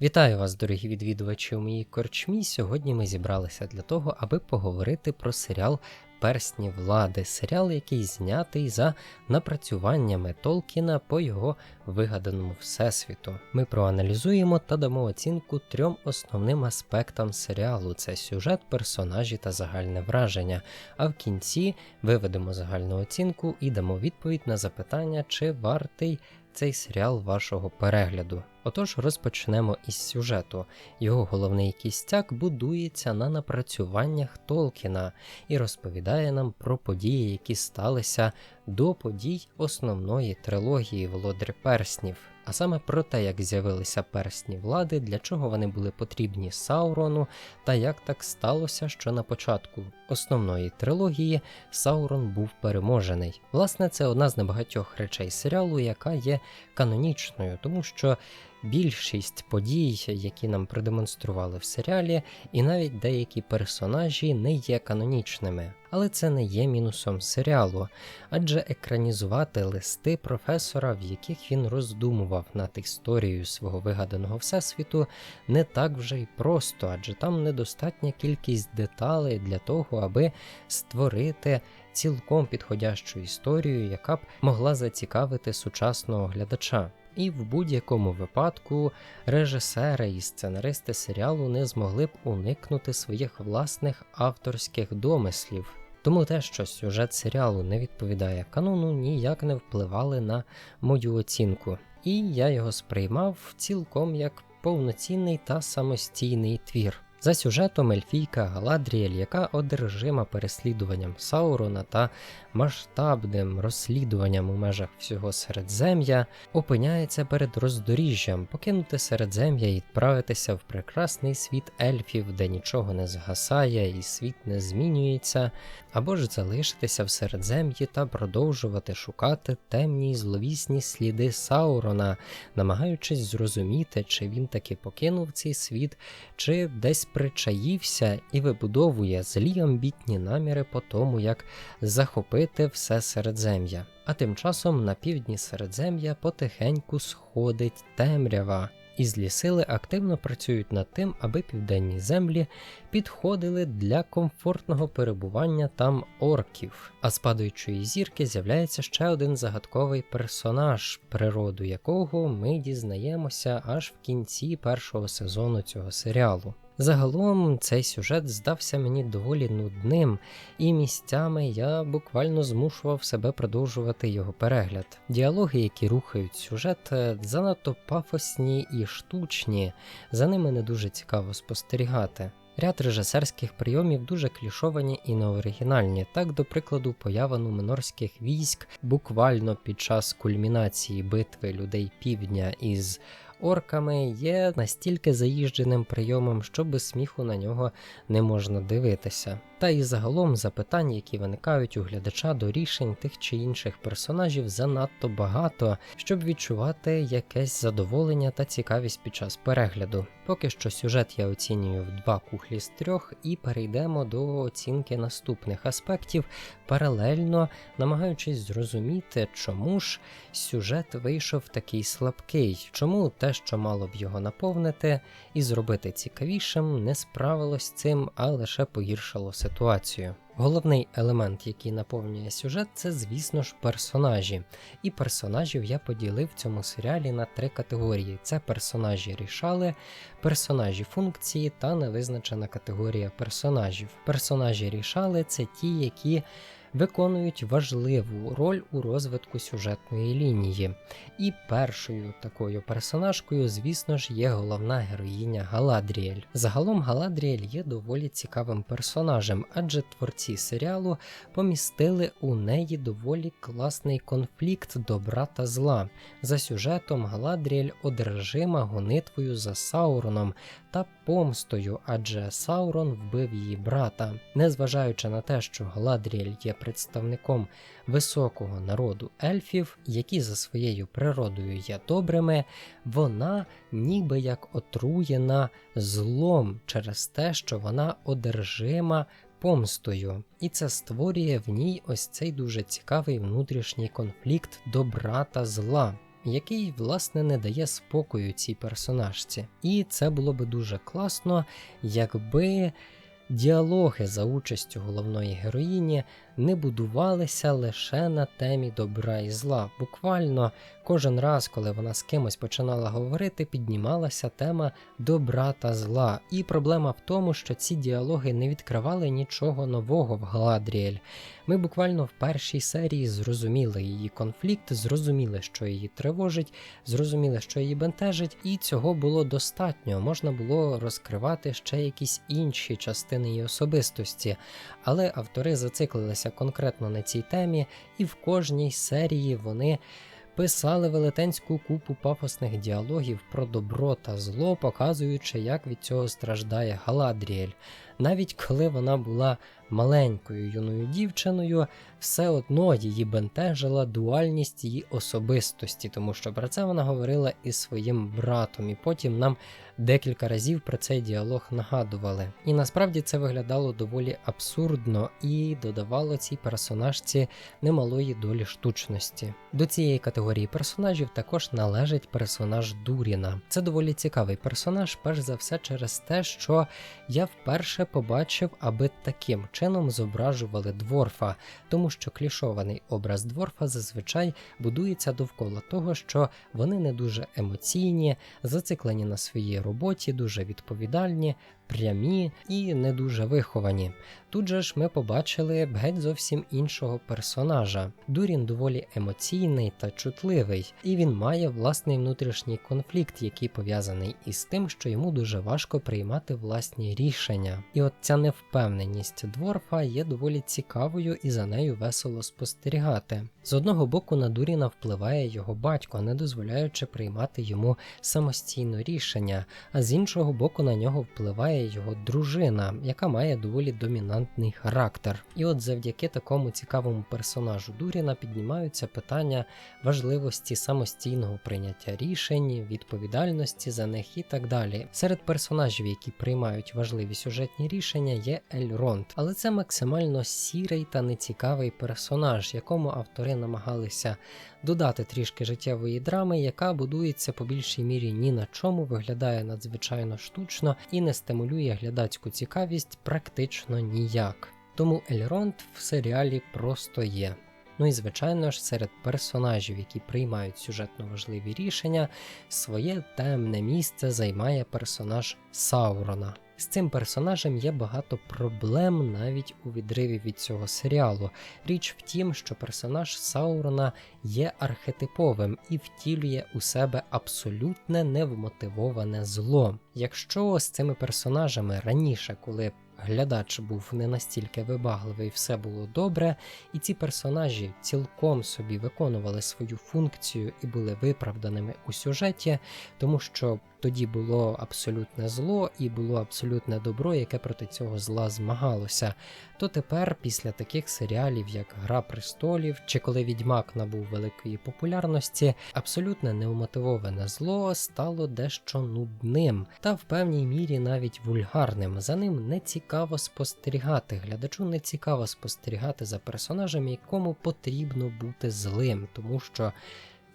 Вітаю вас, дорогі відвідувачі у моїй корчмі. Сьогодні ми зібралися для того, аби поговорити про серіал Персні влади, серіал, який знятий за напрацюваннями Толкіна по його вигаданому всесвіту. Ми проаналізуємо та дамо оцінку трьом основним аспектам серіалу: це сюжет, персонажі та загальне враження. А в кінці виведемо загальну оцінку і дамо відповідь на запитання, чи вартий цей серіал вашого перегляду. Отож, розпочнемо із сюжету. Його головний кістяк будується на напрацюваннях Толкіна і розповідає нам про події, які сталися до подій основної трилогії Володар Перснів, а саме про те, як з'явилися персні влади, для чого вони були потрібні Саурону, та як так сталося, що на початку основної трилогії Саурон був переможений. Власне, це одна з небагатьох речей серіалу, яка є канонічною, тому що більшість подій, які нам продемонстрували в серіалі, і навіть деякі персонажі не є канонічними. Але це не є мінусом серіалу, адже екранізувати листи професора, в яких він роздумував над історією свого вигаданого всесвіту, не так вже й просто, адже там недостатня кількість деталей для того, аби створити цілком підходящу історію, яка б могла зацікавити сучасного глядача. І в будь-якому випадку режисери і сценаристи серіалу не змогли б уникнути своїх власних авторських домислів. Тому те, що сюжет серіалу не відповідає канону, ніяк не впливали на мою оцінку. І я його сприймав цілком як повноцінний та самостійний твір. За сюжетом Ельфійка Галадріель, яка одержима переслідуванням Саурона та масштабним розслідуванням у межах всього Середзем'я, опиняється перед роздоріжжям, покинути Середзем'я і відправитися в прекрасний світ ельфів, де нічого не згасає і світ не змінюється, або ж залишитися в Середзем'ї та продовжувати шукати темні й зловісні сліди Саурона, намагаючись зрозуміти, чи він таки покинув цей світ, чи десь причаївся і вибудовує злі амбітні наміри по тому, як захопити все середзем'я. А тим часом на півдні середзем'я потихеньку сходить темрява. І злі сили активно працюють над тим, аби південні землі підходили для комфортного перебування там орків. А з падаючої зірки з'являється ще один загадковий персонаж, природу якого ми дізнаємося аж в кінці першого сезону цього серіалу. Загалом цей сюжет здався мені доволі нудним, і місцями я буквально змушував себе продовжувати його перегляд. Діалоги, які рухають сюжет, занадто пафосні і штучні, за ними не дуже цікаво спостерігати. Ряд режисерських прийомів дуже клішовані і неоригінальні. Так, до прикладу, поява нуменорських військ буквально під час кульмінації битви людей півдня із орками є настільки заїждженим прийомом, що без сміху на нього не можна дивитися. Та і загалом запитань, які виникають у глядача до рішень тих чи інших персонажів, занадто багато, щоб відчувати якесь задоволення та цікавість під час перегляду. Поки що сюжет я оцінюю в два кухлі з трьох, і перейдемо до оцінки наступних аспектів, паралельно намагаючись зрозуміти, чому ж сюжет вийшов такий слабкий, чому те, що мало б його наповнити і зробити цікавішим, не справилось цим, а лише погіршило ситуацію. Головний елемент, який наповнює сюжет, це, звісно ж, персонажі. І персонажів я поділив в цьому серіалі на три категорії: це персонажі рішали, персонажі функції та невизначена категорія персонажів. Персонажі рішали це ті, які виконують важливу роль у розвитку сюжетної лінії. І першою такою персонажкою, звісно ж, є головна героїня Галадріель. Загалом Галадріель є доволі цікавим персонажем, адже творці серіалу помістили у неї доволі класний конфлікт добра та зла. За сюжетом Галадріель одержима гонитвою за Сауроном та помстою, адже Саурон вбив її брата. Незважаючи на те, що Галадріель є представником високого народу ельфів, які за своєю природою є добрими, вона ніби як отруєна злом через те, що вона одержима. Помстою, і це створює в ній ось цей дуже цікавий внутрішній конфлікт добра та зла який, власне, не дає спокою цій персонажці. І це було би дуже класно, якби діалоги за участю головної героїні не будувалися лише на темі добра і зла. Буквально кожен раз, коли вона з кимось починала говорити, піднімалася тема добра та зла. І проблема в тому, що ці діалоги не відкривали нічого нового в Гладріель. Ми буквально в першій серії зрозуміли її конфлікт, зрозуміли, що її тривожить, зрозуміли, що її бентежить, і цього було достатньо. Можна було розкривати ще якісь інші частини її особистості, але автори зациклилися конкретно на цій темі, і в кожній серії вони. Писали велетенську купу пафосних діалогів про добро та зло, показуючи, як від цього страждає Галадріель. Навіть коли вона була маленькою юною дівчиною, все одно її бентежила дуальність її особистості, тому що про це вона говорила із своїм братом, і потім нам декілька разів про цей діалог нагадували. І насправді це виглядало доволі абсурдно і додавало цій персонажці немалої долі штучності. До цієї категорії персонажів також належить персонаж Дуріна. Це доволі цікавий персонаж, перш за все, через те, що я вперше побачив, аби таким чином зображували дворфа, тому що клішований образ дворфа зазвичай будується довкола того, що вони не дуже емоційні, зациклені на своїй роботі, дуже відповідальні, прямі і не дуже виховані. Тут же ж ми побачили геть зовсім іншого персонажа. Дурін доволі емоційний та чутливий, і він має власний внутрішній конфлікт, який пов'язаний із тим, що йому дуже важко приймати власні рішення. І от ця невпевненість дворфа є доволі цікавою і за нею весело спостерігати. З одного боку на Дуріна впливає його батько, не дозволяючи приймати йому самостійно рішення, а з іншого боку на нього впливає його дружина, яка має доволі домінантний характер. І от завдяки такому цікавому персонажу Дуріна піднімаються питання важливості самостійного прийняття рішень, відповідальності за них і так далі. Серед персонажів, які приймають важливі сюжетні рішення, є Ельронд, але це максимально сірий та нецікавий персонаж, якому автори намагалися додати трішки життєвої драми, яка будується по більшій мірі ні на чому, виглядає надзвичайно штучно і не стимулює глядацьку цікавість практично ніяк. Тому Ельронд в серіалі просто є. Ну і звичайно ж, серед персонажів, які приймають сюжетно важливі рішення, своє темне місце займає персонаж Саурона. З цим персонажем є багато проблем навіть у відриві від цього серіалу. Річ в тім, що персонаж Саурона є архетиповим і втілює у себе абсолютне невмотивоване зло. Якщо з цими персонажами раніше, коли глядач був не настільки вибагливий, все було добре, і ці персонажі цілком собі виконували свою функцію і були виправданими у сюжеті, тому що тоді було абсолютне зло і було абсолютне добро, яке проти цього зла змагалося. То тепер, після таких серіалів, як Гра престолів чи коли Відьмак набув великої популярності, абсолютне неумотивоване зло стало дещо нудним та в певній мірі навіть вульгарним. За ним не цікаво спостерігати. Глядачу не цікаво спостерігати за персонажем, якому потрібно бути злим, тому що.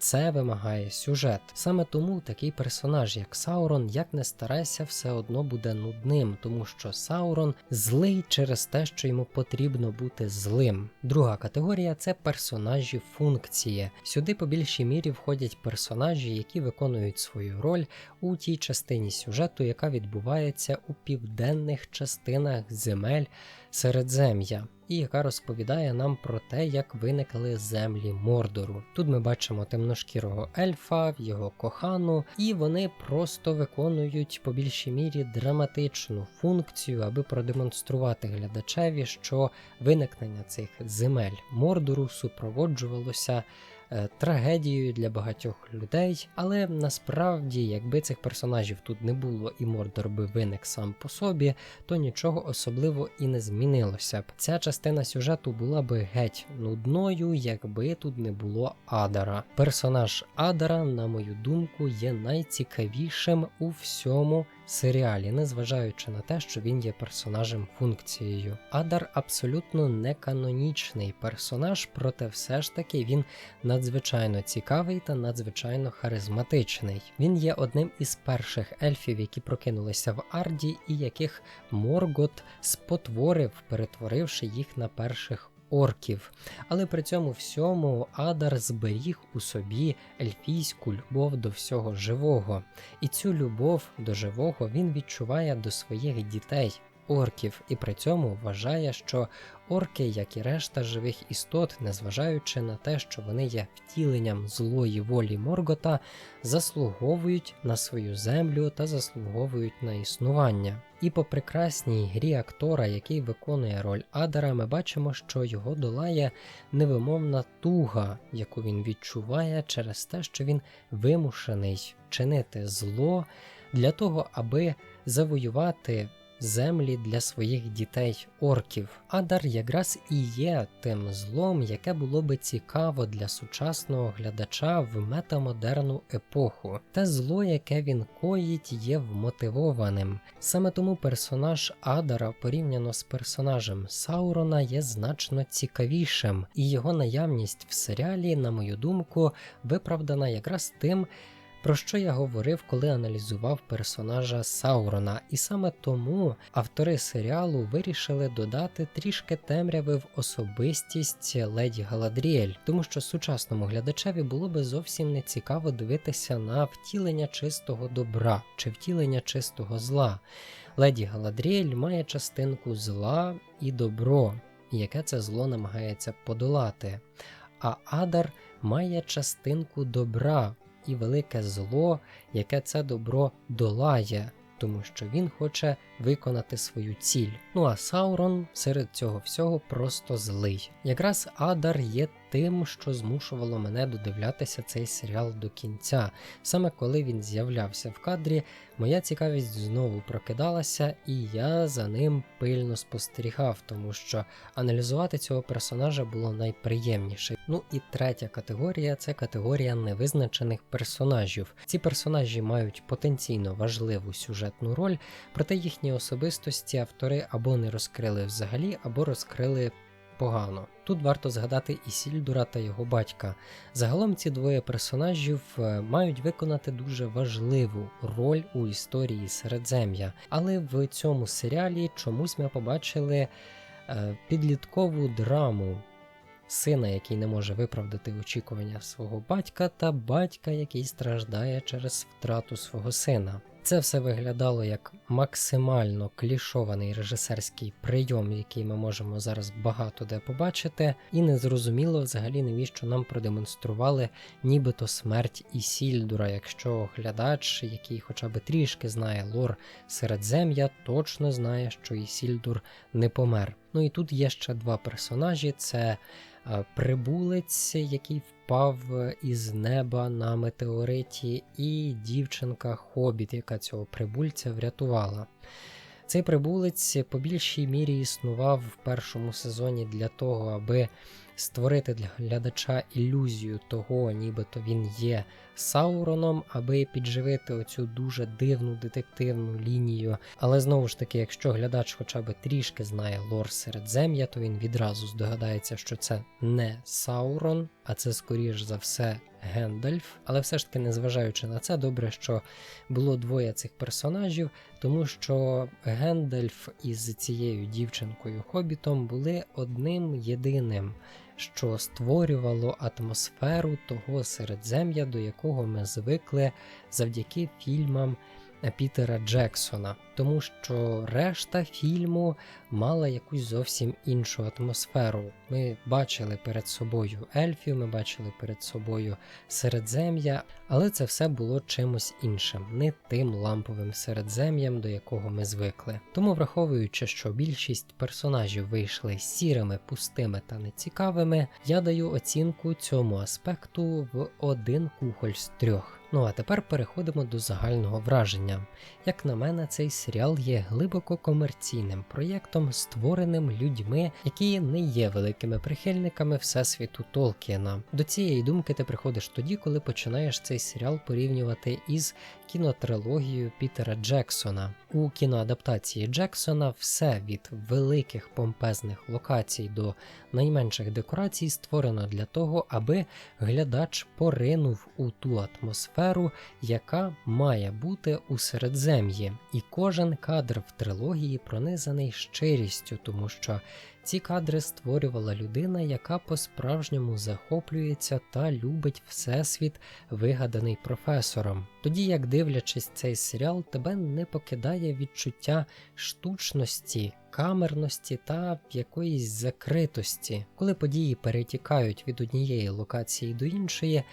Це вимагає сюжет. Саме тому такий персонаж, як Саурон, як не старайся, все одно буде нудним, тому що Саурон злий через те, що йому потрібно бути злим. Друга категорія це персонажі функції. Сюди по більшій мірі входять персонажі, які виконують свою роль у тій частині сюжету, яка відбувається у південних частинах земель Середзем'я і яка розповідає нам про те, як виникли землі Мордору. Тут ми бачимо темношкірого ельфа, його кохану, і вони просто виконують по більшій мірі драматичну функцію, аби продемонструвати глядачеві, що виникнення цих земель Мордору супроводжувалося. Е, трагедією для багатьох людей, але насправді, якби цих персонажів тут не було і Мордор би виник сам по собі, то нічого особливо і не змінилося б. Ця частина сюжету була би геть нудною, якби тут не було Адара. Персонаж Адара, на мою думку, є найцікавішим у всьому серіалі, незважаючи на те, що він є персонажем функцією. Адар абсолютно не канонічний персонаж, проте все ж таки він надзвичайно цікавий та надзвичайно харизматичний. Він є одним із перших ельфів, які прокинулися в Арді, і яких Моргот спотворив, перетворивши їх на перших орків. Але при цьому всьому Адар зберіг у собі ельфійську любов до всього живого, і цю любов до живого він відчуває до своїх дітей. Орків, і при цьому вважає, що орки, як і решта живих істот, незважаючи на те, що вони є втіленням злої волі Моргота, заслуговують на свою землю та заслуговують на існування. І по прекрасній грі актора, який виконує роль Адара, ми бачимо, що його долає невимовна туга, яку він відчуває через те, що він вимушений чинити зло для того, аби завоювати землі для своїх дітей орків. Адар якраз і є тим злом, яке було би цікаво для сучасного глядача в метамодерну епоху. Те зло, яке він коїть, є вмотивованим. Саме тому персонаж Адара порівняно з персонажем Саурона є значно цікавішим, і його наявність в серіалі, на мою думку, виправдана якраз тим. Про що я говорив, коли аналізував персонажа Саурона, і саме тому автори серіалу вирішили додати трішки темряви в особистість леді Галадріель, тому що сучасному глядачеві було би зовсім не цікаво дивитися на втілення чистого добра чи втілення чистого зла. Леді Галадріель має частинку зла і добро, яке це зло намагається подолати. А Адар має частинку добра і велике зло, яке це добро долає, тому що він хоче виконати свою ціль. Ну а Саурон серед цього всього просто злий. Якраз Адар є тим, що змушувало мене додивлятися цей серіал до кінця. Саме коли він з'являвся в кадрі, моя цікавість знову прокидалася, і я за ним пильно спостерігав, тому що аналізувати цього персонажа було найприємніше. Ну і третя категорія це категорія невизначених персонажів. Ці персонажі мають потенційно важливу сюжетну роль, проте їхні особистості автори або не розкрили взагалі, або розкрили погано. Тут варто згадати і Сільдура та його батька. Загалом ці двоє персонажів е, мають виконати дуже важливу роль у історії Середзем'я, але в цьому серіалі чомусь ми побачили е, підліткову драму. Сина, який не може виправдати очікування свого батька, та батька, який страждає через втрату свого сина. Це все виглядало як максимально клішований режисерський прийом, який ми можемо зараз багато де побачити, і незрозуміло взагалі навіщо нам продемонстрували нібито смерть Ісільдура, якщо глядач, який хоча б трішки знає лор Середзем'я, точно знає, що Ісільдур не помер. Ну і тут є ще два персонажі: це е, прибулець, який впав із неба на метеориті, і дівчинка Хобіт, яка цього прибульця врятувала. Цей прибулець по більшій мірі існував в першому сезоні для того, аби створити для глядача ілюзію того, нібито він є Сауроном, аби підживити оцю дуже дивну детективну лінію. Але знову ж таки, якщо глядач хоча б трішки знає лор Середзем'я, то він відразу здогадається, що це не Саурон, а це скоріш за все Гендальф. Але все ж таки, незважаючи на це, добре, що було двоє цих персонажів, тому що Гендальф із цією дівчинкою Хобітом були одним єдиним що створювало атмосферу того середзем'я, до якого ми звикли завдяки фільмам Пітера Джексона, тому що решта фільму мала якусь зовсім іншу атмосферу. Ми бачили перед собою ельфів, ми бачили перед собою середзем'я, але це все було чимось іншим, не тим ламповим середзем'ям, до якого ми звикли. Тому, враховуючи, що більшість персонажів вийшли сірими, пустими та нецікавими, я даю оцінку цьому аспекту в один кухоль з трьох. Ну а тепер переходимо до загального враження. Як на мене, цей серіал є глибоко комерційним проєктом, створеним людьми, які не є великими прихильниками всесвіту Толкіна. До цієї думки ти приходиш тоді, коли починаєш цей серіал порівнювати із кінотрилогію Пітера Джексона. У кіноадаптації Джексона все від великих помпезних локацій до найменших декорацій створено для того, аби глядач поринув у ту атмосферу, яка має бути у середзем'ї. І кожен кадр в трилогії пронизаний щирістю, тому що ці кадри створювала людина, яка по-справжньому захоплюється та любить всесвіт, вигаданий професором. Тоді, як дивлячись цей серіал, тебе не покидає відчуття штучності, камерності та якоїсь закритості. Коли події перетікають від однієї локації до іншої.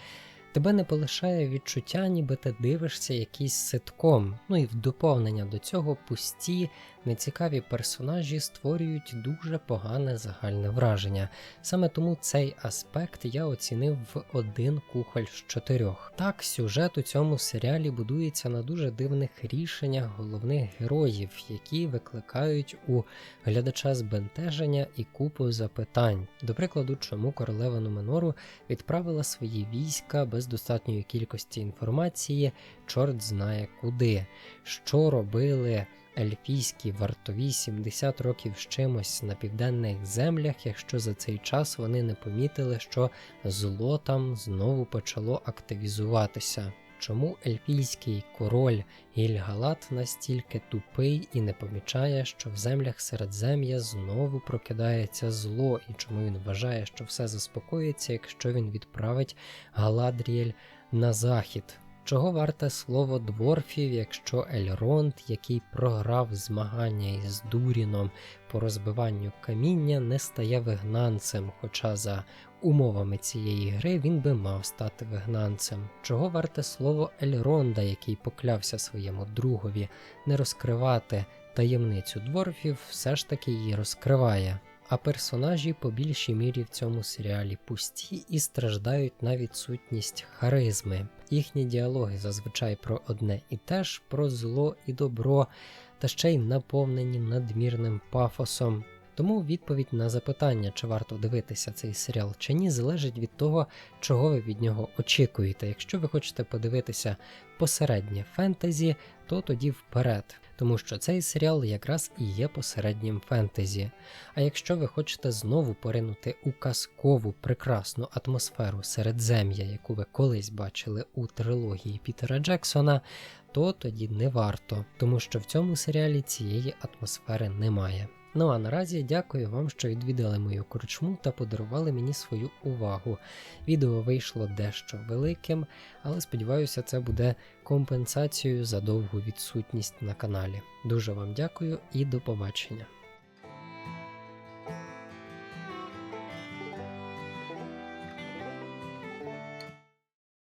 Тебе не полишає відчуття, ніби ти дивишся якийсь ситком. Ну і в доповнення до цього пусті, нецікаві персонажі створюють дуже погане загальне враження. Саме тому цей аспект я оцінив в один кухоль з чотирьох. Так, сюжет у цьому серіалі будується на дуже дивних рішеннях головних героїв, які викликають у глядача збентеження і купу запитань. До прикладу, чому королева Нуменору відправила свої війська без достатньої кількості інформації, чорт знає куди, що робили ельфійські вартові 70 років з чимось на південних землях, якщо за цей час вони не помітили, що зло там знову почало активізуватися. Чому ельфійський король Гільгалат настільки тупий і не помічає, що в землях Середзем'я знову прокидається зло, і чому він вважає, що все заспокоїться, якщо він відправить Галадріель на захід? Чого варте слово дворфів, якщо Ельронд, який програв змагання із Дуріном по розбиванню каміння, не стає вигнанцем, хоча за умовами цієї гри він би мав стати вигнанцем? Чого варте слово Ельронда, який поклявся своєму другові не розкривати таємницю дворфів, все ж таки її розкриває? а персонажі по більшій мірі в цьому серіалі пусті і страждають на відсутність харизми. Їхні діалоги зазвичай про одне і те ж, про зло і добро, та ще й наповнені надмірним пафосом. Тому відповідь на запитання, чи варто дивитися цей серіал чи ні, залежить від того, чого ви від нього очікуєте. Якщо ви хочете подивитися посереднє фентезі, то тоді вперед тому що цей серіал якраз і є посереднім фентезі. А якщо ви хочете знову поринути у казкову прекрасну атмосферу середзем'я, яку ви колись бачили у трилогії Пітера Джексона, то тоді не варто, тому що в цьому серіалі цієї атмосфери немає. Ну а наразі дякую вам, що відвідали мою корчму та подарували мені свою увагу. Відео вийшло дещо великим, але сподіваюся, це буде компенсацією за довгу відсутність на каналі. Дуже вам дякую і до побачення.